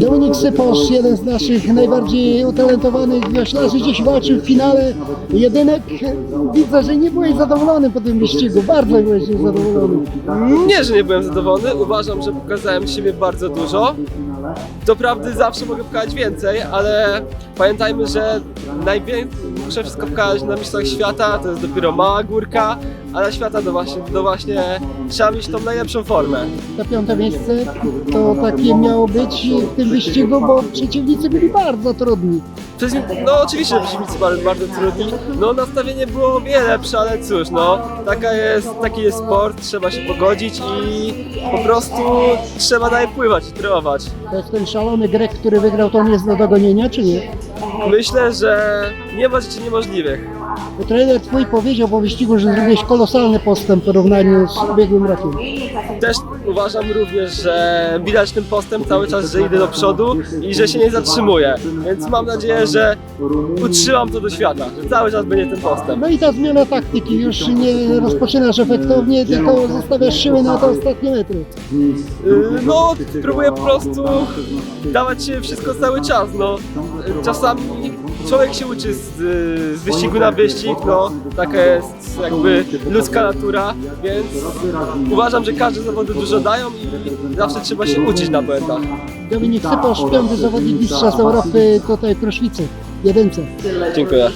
Dominik Syposz, jeden z naszych najbardziej utalentowanych wioślarzy, dziś walczył w finale jedynek. Widzę, że nie byłeś zadowolony po tym wyścigu, bardzo byłeś zadowolony. Nie, że nie byłem zadowolony. Uważam, że pokazałem siebie bardzo dużo. Doprawdy zawsze mogę pokazać więcej, ale pamiętajmy, że najwięcej muszę wszystko pokazać na Mistrzostwach Świata, to jest dopiero mała górka, a na świata to właśnie, to właśnie trzeba mieć tą najlepszą formę. To piąte miejsce to takie miało być w tym wyścigu, bo przeciwnicy byli bardzo trudni. No oczywiście że przeciwnicy bardzo, bardzo trudni, no nastawienie było wiele lepsze, ale cóż, no taka jest, taki jest sport, trzeba się pogodzić i po prostu trzeba dalej pływać i trenować. To jest ten szalony Grek, który wygrał, to on jest do dogonienia, czy nie? Myślę, że nie ma rzeczy niemożliwych. Bo trener twój powiedział po wyścigu, że zrobiłeś kolosalny postęp w porównaniu z ubiegłym rokiem. Też uważam również, że widać ten postęp cały czas, że idę do przodu i że się nie zatrzymuję. Więc mam nadzieję, że utrzymam to do świata, że cały czas będzie ten postęp. No i ta zmiana taktyki, już nie rozpoczynasz efektownie, tylko zostawiasz siły na te ostatnie metry. Yy, No, próbuję po prostu dawać się wszystko cały czas. No. Czasami człowiek się uczy z, z wyścigu na wyścig, no, taka jest jakby ludzka natura, więc uważam, że każde zawody dużo dają i zawsze trzeba się uczyć na błędach. Dominik Syposz, piąty zawodnik Mistrzostw Europy tutaj w Kruszwicy, jedynce. Dziękuję.